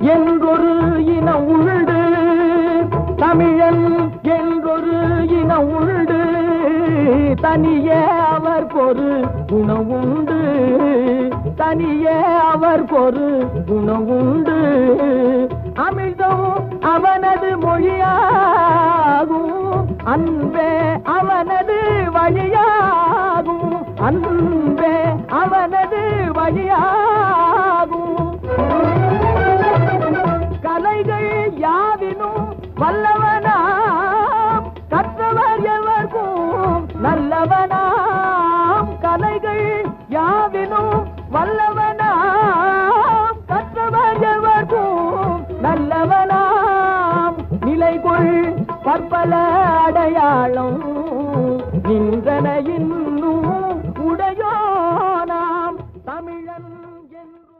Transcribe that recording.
என்றொரு இனம் உள்டு தமிழன் என்றொரு இனம் உள்டு தனியே அவர் பொரு குணவுண்டு தனியே அவர் பொரு குணவுண்டு அமிழ்தம் அவனது மொழியாகும். அன்பே அவனது வழியாகும். அன்பே அவனது வழியாகும். யாவினும் வல்லவனாம். கற்றவர் எவர்க்கும் நல்லவனாம். கலைகள் யாவினும் வல்லவனாம். கற்றவர் எவர்க்கும் நல்லவனாம். நிலைகொள் பற்பல அடையாளம் நின்றன இன்னும் உடையோனாம். தமிழன் என்று